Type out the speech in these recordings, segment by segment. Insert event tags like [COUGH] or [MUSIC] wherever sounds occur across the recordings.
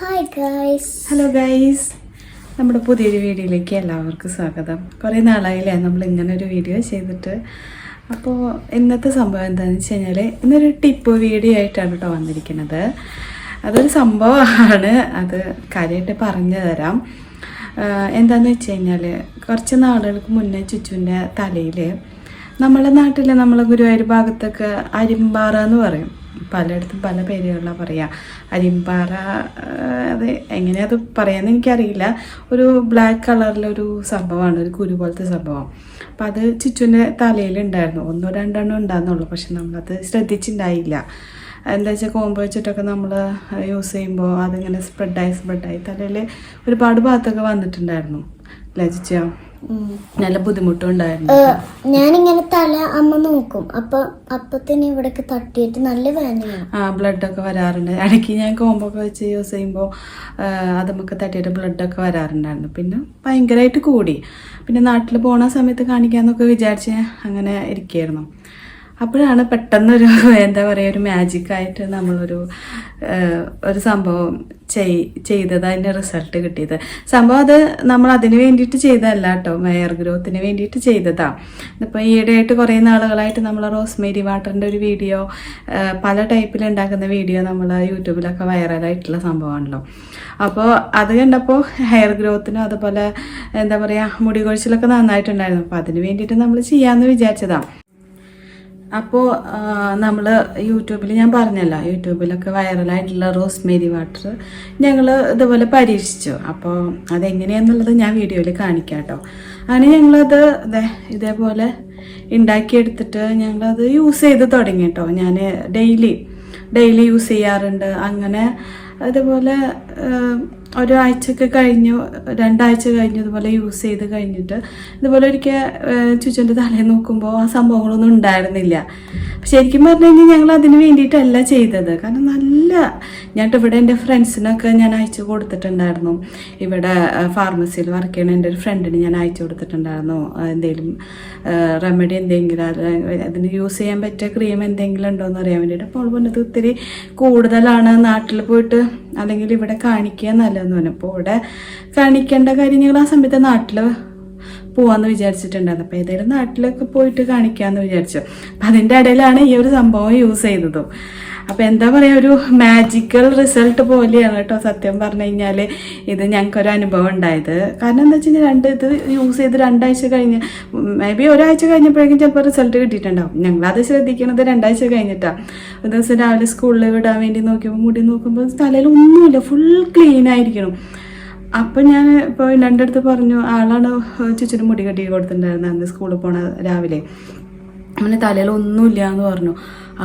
Hi guys hello guys നമ്മുടെ പുതിയൊരു വീഡിയോയിലേക്ക് എല്ലാവർക്കും സ്വാഗതം. കുറേ നാളായില്ലേ നമ്മൾ ഇങ്ങനെ ഒരു വീഡിയോ ചെയ്തിട്ട്. അപ്പോൾ ഇന്നത്തെ സംഭവം എന്താണെന്ന് വെച്ച് കഴിഞ്ഞാൽ ഇന്നൊരു ടിപ്പ് വീഡിയോ ആയിട്ടാണ് കേട്ടോ വന്നിരിക്കുന്നത്. അതൊരു സംഭവമാണ്. അത് കാര്യമായിട്ട് പറഞ്ഞു തരാം. എന്താണെന്ന് വെച്ച് കഴിഞ്ഞാൽ കുറച്ച് നാളുകൾക്ക് മുന്നേ ചുച്ചുവിന്റെ തലയിൽ നമ്മളെ നാട്ടിൽ നമ്മളെ ഗുരുവായൂർ ഭാഗത്തൊക്കെ അരിമ്പാറ എന്ന് പറയും. പലയിടത്തും പല പേരുകളിലാണ് പറയുക അരിമ്പാറ അത് എങ്ങനെയാ അത് പറയാന്ന് എനിക്കറിയില്ല. ഒരു ബ്ലാക്ക് കളറിലൊരു സംഭവമാണ് ഒരു കുരു പോലത്തെ സംഭവം. അപ്പം അത് ചുറ്റുവിന്റെ തലയിലുണ്ടായിരുന്നു. ഒന്നോ രണ്ടെണ്ണം ഉണ്ടായിരുന്നുള്ളൂ പക്ഷെ നമ്മളത് ശ്രദ്ധിച്ചിട്ടുണ്ടായില്ല എന്താ വെച്ചാൽ കോമ്പ് വെച്ചിട്ടൊക്കെ നമ്മൾ യൂസ് ചെയ്യുമ്പോൾ അതിങ്ങനെ സ്പ്രെഡായി സ്പ്രെഡായി തലയിൽ ഒരുപാട് ഭാഗത്തൊക്കെ വന്നിട്ടുണ്ടായിരുന്നു. ലജിച്ച നല്ല ബുദ്ധിമുട്ടുണ്ടായിരുന്നു. ഞാനിങ്ങനെ തല അമ്മ നോക്കും. അപ്പൊ അപ്പത്തിന് ഇവിടേക്ക് തട്ടിയിട്ട് നല്ല വേദനയാണ്. ആ ബ്ലഡൊക്കെ വരാറുണ്ട്. ഇടയ്ക്ക് ഞാൻ കോമ്പൊക്കെ വെച്ച് യൂസ് ചെയ്യുമ്പോൾ അത് നമുക്ക് തട്ടിയിട്ട് ബ്ലഡൊക്കെ വരാറുണ്ടായിരുന്നു. പിന്നെ ഭയങ്കരമായിട്ട് കൂടി. പിന്നെ നാട്ടിൽ പോണ സമയത്ത് കാണിക്കാമെന്നൊക്കെ വിചാരിച്ച് അങ്ങനെ ഇരിക്കുകയായിരുന്നു അപ്പോഴാണ് പെട്ടെന്നൊരു [LAUGHS] എന്താ പറയുക ഒരു മാജിക്കായിട്ട് നമ്മളൊരു ഒരു സംഭവം ചെയ് ചെയ്തത് അതിന്റെ റിസൾട്ട് കിട്ടിയത്. സംഭവം അത് നമ്മൾ അതിന് വേണ്ടിയിട്ട് ചെയ്തതല്ല കേട്ടോ ഹെയർ ഗ്രോത്തിന് വേണ്ടിയിട്ട് ചെയ്തതാണ് ഇപ്പോൾ ഈയിടെയായിട്ട് കുറേ നാളുകളായിട്ട് നമ്മൾ റോസ്മേരി വാട്ടറിന്റെ ഒരു വീഡിയോ പല ടൈപ്പിൽ ഉണ്ടാക്കുന്ന വീഡിയോ നമ്മൾ യൂട്യൂബിലൊക്കെ വൈറലായിട്ടുള്ള സംഭവമാണല്ലോ. അപ്പോൾ അത് കണ്ടപ്പോൾ ഹെയർ ഗ്രോത്തിനും അതുപോലെ എന്താ പറയുക മുടി കൊഴിച്ചിലൊക്കെ നന്നായിട്ടുണ്ടായിരുന്നു. അപ്പോൾ അതിന് വേണ്ടിയിട്ട് നമ്മൾ ചെയ്യാമെന്ന് വിചാരിച്ചതാണ് അപ്പോൾ നമ്മൾ യൂട്യൂബിൽ ഞാൻ പറഞ്ഞല്ലോ യൂട്യൂബിലൊക്കെ വൈറലായിട്ടുള്ള റോസ്മേരി വാട്ടർ ഞങ്ങൾ ഇതുപോലെ പരീക്ഷിച്ചു. അപ്പോൾ അതെങ്ങനെയാണെന്നുള്ളത് ഞാൻ വീഡിയോയിൽ കാണിക്കാം കേട്ടോ അങ്ങനെ ഞങ്ങളത് ഇതേപോലെ ഉണ്ടാക്കിയെടുത്തിട്ട് ഞങ്ങളത് യൂസ് ചെയ്ത് തുടങ്ങി കേട്ടോ. ഞാൻ ഡെയിലി ഡെയിലി യൂസ് ചെയ്യാറുണ്ട്. അങ്ങനെ അതുപോലെ ഒരാഴ്ചയൊക്കെ കഴിഞ്ഞു രണ്ടാഴ്ച കഴിഞ്ഞു ഇതുപോലെ യൂസ് ചെയ്ത് കഴിഞ്ഞിട്ട്. ഇതുപോലെ ഒരിക്കൽ ചുച്ചന്റെ തലയിൽ നോക്കുമ്പോൾ ആ സംഭവങ്ങളൊന്നും ഉണ്ടായിരുന്നില്ല. ശരിക്കും പറഞ്ഞു കഴിഞ്ഞാൽ ഞങ്ങൾ അതിന് വേണ്ടിയിട്ടല്ല ചെയ്തത്. കാരണം നല്ല ഞാൻ ഇവിടെ എന്റെ ഫ്രണ്ട്സിനൊക്കെ ഞാൻ അയച്ചു കൊടുത്തിട്ടുണ്ടായിരുന്നു. ഇവിടെ ഫാർമസിയിൽ വർക്ക് ചെയ്യണ എന്റെ ഒരു ഫ്രണ്ടിന് ഞാൻ അയച്ചു കൊടുത്തിട്ടുണ്ടായിരുന്നു. എന്തെങ്കിലും റെമഡി എന്തെങ്കിലും അത് അതിന് യൂസ് ചെയ്യാൻ പറ്റിയ ക്രീം എന്തെങ്കിലും ഉണ്ടോ എന്ന് അറിയാൻ വേണ്ടിയിട്ട്. അപ്പോൾ അവൾ പറഞ്ഞത് ഒത്തിരി കൂടുതലാണ്. നാട്ടിൽ പോയിട്ട് അല്ലെങ്കിൽ ഇവിടെ കാണിക്കുക നല്ലതെന്ന് പറഞ്ഞു. അപ്പോൾ ഇവിടെ കാണിക്കേണ്ട കാര്യം ഞങ്ങൾ ആ സമയത്ത് നാട്ടിൽ പോവാന്ന് വിചാരിച്ചിട്ടുണ്ടായിരുന്നു. അപ്പോൾ ഏതെങ്കിലും നാട്ടിലൊക്കെ പോയിട്ട് കാണിക്കാമെന്ന് വിചാരിച്ചു. അപ്പം അതിന്റെ ഇടയിലാണ് ഈ ഒരു സംഭവം യൂസ് ചെയ്തതും. അപ്പോൾ എന്താ പറയുക ഒരു മാജിക്കൽ റിസൾട്ട് പോലെയാണ് കേട്ടോ സത്യം പറഞ്ഞു കഴിഞ്ഞാൽ ഇത് ഞങ്ങൾക്ക് ഒരു അനുഭവം ഉണ്ടായത്. കാരണം എന്താ വെച്ച് രണ്ട് ഇത് യൂസ് ചെയ്ത് രണ്ടാഴ്ച കഴിഞ്ഞ് മേ ബി ഒരാഴ്ച കഴിഞ്ഞപ്പോഴേക്കും ചിലപ്പോൾ റിസൾട്ട് കിട്ടിയിട്ടുണ്ടാവും. ഞങ്ങളത് ശ്രദ്ധിക്കുന്നത് രണ്ടാഴ്ച കഴിഞ്ഞിട്ടാണ് ഒരു ദിവസം രാവിലെ സ്കൂളിൽ വിടാൻ വേണ്ടി നോക്കിയപ്പോൾ മുടി നോക്കുമ്പോൾ തലയിൽ ഒന്നുമില്ല ഫുൾ ക്ലീൻ ആയിരിക്കണം. അപ്പം ഞാൻ ഇപ്പോൾ എന്റെ അടുത്ത് പറഞ്ഞു ആളാണ് ചുറ്റിനും മുടി കെട്ടി കൊടുത്തിട്ടുണ്ടായിരുന്നത് അന്ന് സ്കൂളിൽ പോണ രാവിലെ. അവന് തലയിൽ ഒന്നുമില്ല എന്ന് പറഞ്ഞു.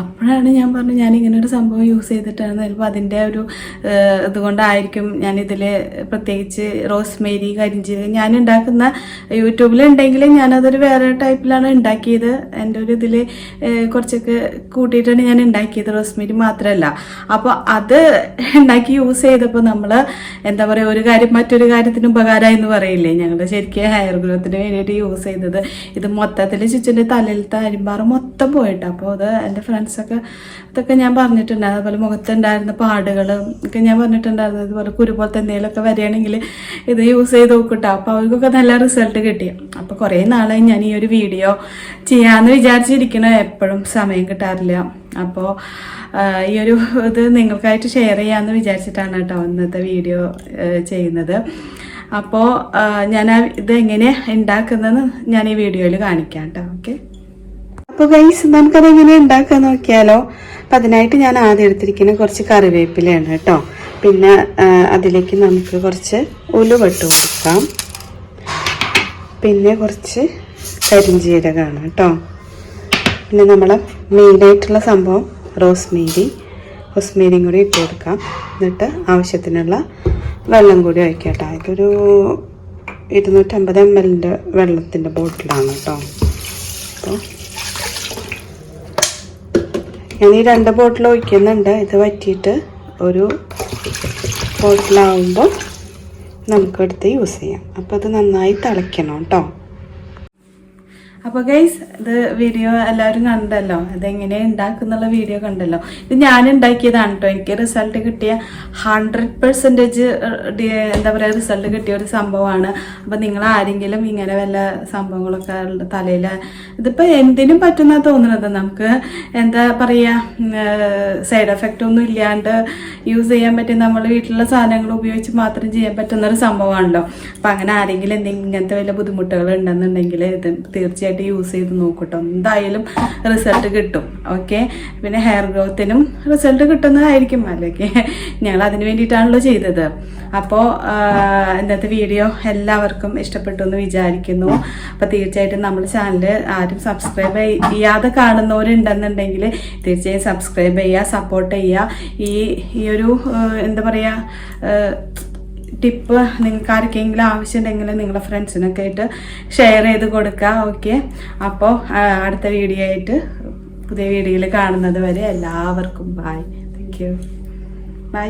അപ്പോഴാണ് ഞാൻ പറഞ്ഞു ഞാൻ ഇങ്ങനെ ഒരു സംഭവം യൂസ് ചെയ്തിട്ടാണ്. ചിലപ്പോൾ അതിന്റെ ഒരു ഇതുകൊണ്ടായിരിക്കും ഞാൻ ഇതിൽ പ്രത്യേകിച്ച് റോസ്മേരി കരിഞ്ചീരകം ഞാൻ ഉണ്ടാക്കുന്ന യൂട്യൂബിൽ ഉണ്ടെങ്കിൽ ഞാനതൊരു വേറെ ടൈപ്പിലാണ് ഉണ്ടാക്കിയത്. എന്റെ ഒരു ഇതിൽ കുറച്ചൊക്കെ കൂട്ടിയിട്ടാണ് ഞാൻ ഉണ്ടാക്കിയത് റോസ്മേരി മാത്രമല്ല. അപ്പോൾ അത് ഉണ്ടാക്കി യൂസ് ചെയ്തപ്പോൾ നമ്മൾ എന്താ പറയുക ഒരു കാര്യം മറ്റൊരു കാര്യത്തിന് ഉപകാരമായി എന്ന് പറയില്ലേ? ഞങ്ങൾ ശരിക്കും ഹെയർ ഗ്രോത്തിന് വേണ്ടിയിട്ട് യൂസ് ചെയ്തത്. ഇത് മൊത്തത്തിൽ ചുറ്റിന്റെ തലയിലത്തെ അരിമ്പാറ് മൊത്തം പോയിട്ട്. അപ്പോൾ അത് എന്റെ ഫ്രണ്ട്സൊക്കെ ഇതൊക്കെ ഞാൻ പറഞ്ഞിട്ടുണ്ടായിരുന്നു. അതുപോലെ മുഖത്തുണ്ടായിരുന്ന പാടുകൾ ഒക്കെ ഞാൻ പറഞ്ഞിട്ടുണ്ടായിരുന്നു. അതുപോലെ കുരു പോലത്തെ എന്തെങ്കിലുമൊക്കെ വരികയാണെങ്കിൽ ഇത് യൂസ് ചെയ്ത് നോക്കിട്ടോ. അപ്പോൾ അവർക്കൊക്കെ നല്ല റിസൾട്ട് കിട്ടി. അപ്പോൾ കുറേ നാളായി ഞാൻ ഈ ഒരു വീഡിയോ ചെയ്യാമെന്ന് വിചാരിച്ചിരിക്കണ എപ്പോഴും സമയം കിട്ടാറില്ല. അപ്പോൾ ഈ ഒരു ഇത് നിങ്ങൾക്കായിട്ട് ഷെയർ ചെയ്യാമെന്ന് വിചാരിച്ചിട്ടാണ് കേട്ടോ ഇന്നത്തെ വീഡിയോ ചെയ്യുന്നത്. അപ്പോൾ ഞാൻ ഇത് എങ്ങനെ ഉണ്ടാക്കുന്നതെന്ന് ഞാൻ ഈ വീഡിയോയിൽ കാണിക്കാം കേട്ടോ. ഓക്കെ അപ്പോൾ ഗൈസ് നമുക്കത് എങ്ങനെ ഉണ്ടാക്കാൻ നോക്കിയാലോ? അപ്പം അതിനായിട്ട് ഞാൻ ആദ്യം എടുത്തിരിക്കുന്ന കുറച്ച് കറിവേപ്പിലയാണ് കേട്ടോ. പിന്നെ അതിലേക്ക് നമുക്ക് കുറച്ച് ഉലുവട്ട് കൊടുക്കാം. പിന്നെ കുറച്ച് കരിഞ്ജീരകമാണ് കേട്ടോ. പിന്നെ നമ്മൾ മെയിനായിട്ടുള്ള സംഭവം റോസ്മേരി. റോസ്മേരിയും കൂടി ഇട്ട് കൊടുക്കാം. എന്നിട്ട് ആവശ്യത്തിനുള്ള വെള്ളം കൂടി ഒഴിക്കാം കേട്ടോ. ഇതൊരു ഇരുന്നൂറ്റമ്പത് എം എല്ലിന്റെ വെള്ളത്തിന്റെ ബോട്ടിലാണ് കേട്ടോ. അപ്പോൾ ഞാൻ ഈ രണ്ട് ബോട്ടിൽ ഒഴിക്കുന്നുണ്ട്. ഇത് വറ്റിയിട്ട് ഒരു ബോട്ടിലാവുമ്പോൾ നമുക്കെടുത്ത് യൂസ് ചെയ്യാം. അപ്പോൾ അത് നന്നായി തിളയ്ക്കണം കേട്ടോ അപ്പോൾ ഗൈസ് ഇത് വീഡിയോ എല്ലാവരും കണ്ടല്ലോ. ഇതെങ്ങനെ ഉണ്ടാക്കുന്നുള്ള വീഡിയോ കണ്ടല്ലോ. ഇത് ഞാൻ ഉണ്ടാക്കിയതാണ് കേട്ടോ എനിക്ക് റിസൾട്ട് കിട്ടിയ ഹൺഡ്രഡ് പെർസെന്റേജ് എന്താ പറയുക റിസൾട്ട് കിട്ടിയ ഒരു സംഭവമാണ്. അപ്പം നിങ്ങൾ ആരെങ്കിലും ഇങ്ങനെ വല്ല സംഭവങ്ങളൊക്കെ തലയിൽ ഇതിപ്പോൾ എന്തിനും പറ്റുന്ന തോന്നുന്നത്. നമുക്ക് എന്താ പറയുക സൈഡ് എഫക്റ്റ് ഒന്നും ഇല്ലാണ്ട് യൂസ് ചെയ്യാൻ പറ്റിയ നമ്മൾ വീട്ടിലുള്ള സാധനങ്ങൾ ഉപയോഗിച്ച് മാത്രം ചെയ്യാൻ പറ്റുന്ന ഒരു സംഭവമാണല്ലോ. അപ്പം അങ്ങനെ ആരെങ്കിലും എന്തെങ്കിലും ഇങ്ങനത്തെ വല്ല ബുദ്ധിമുട്ടുകൾ ഉണ്ടെന്നുണ്ടെങ്കിൽ ഇത് തീർച്ചയായിട്ടും യൂസ് ചെയ്ത് നോക്കട്ടോ. എന്തായാലും റിസൾട്ട് കിട്ടും. ഓക്കെ പിന്നെ ഹെയർ ഗ്രോത്തിനും റിസൾട്ട് കിട്ടുന്നതായിരിക്കും. അല്ലെങ്കിൽ ഞങ്ങൾ അതിന് വേണ്ടിയിട്ടാണല്ലോ ചെയ്തത്. അപ്പോൾ ഇന്നത്തെ വീഡിയോ എല്ലാവർക്കും ഇഷ്ടപ്പെട്ടു എന്ന് വിചാരിക്കുന്നു. അപ്പോൾ തീർച്ചയായിട്ടും നമ്മുടെ ചാനൽ ആരും സബ്സ്ക്രൈബ് ചെയ്യാതെ കാണുന്നവരുണ്ടെന്നുണ്ടെങ്കിൽ തീർച്ചയായും സബ്സ്ക്രൈബ് ചെയ്യുക സപ്പോർട്ട് ചെയ്യുക. ഈ ഈ ഒരു എന്താ പറയുക ടിപ്പ് നിങ്ങൾക്ക് ആർക്കെങ്കിലും ആവശ്യമുണ്ടെങ്കിൽ നിങ്ങളുടെ ഫ്രണ്ട്സിനൊക്കെ ആയിട്ട് ഷെയർ ചെയ്ത് കൊടുക്കുക ഓക്കെ അപ്പോൾ അടുത്ത വീഡിയോ ആയിട്ട് പുതിയ വീഡിയോയിൽ കാണുന്നത് വരെ എല്ലാവർക്കും ബായ് താങ്ക് യു ബൈ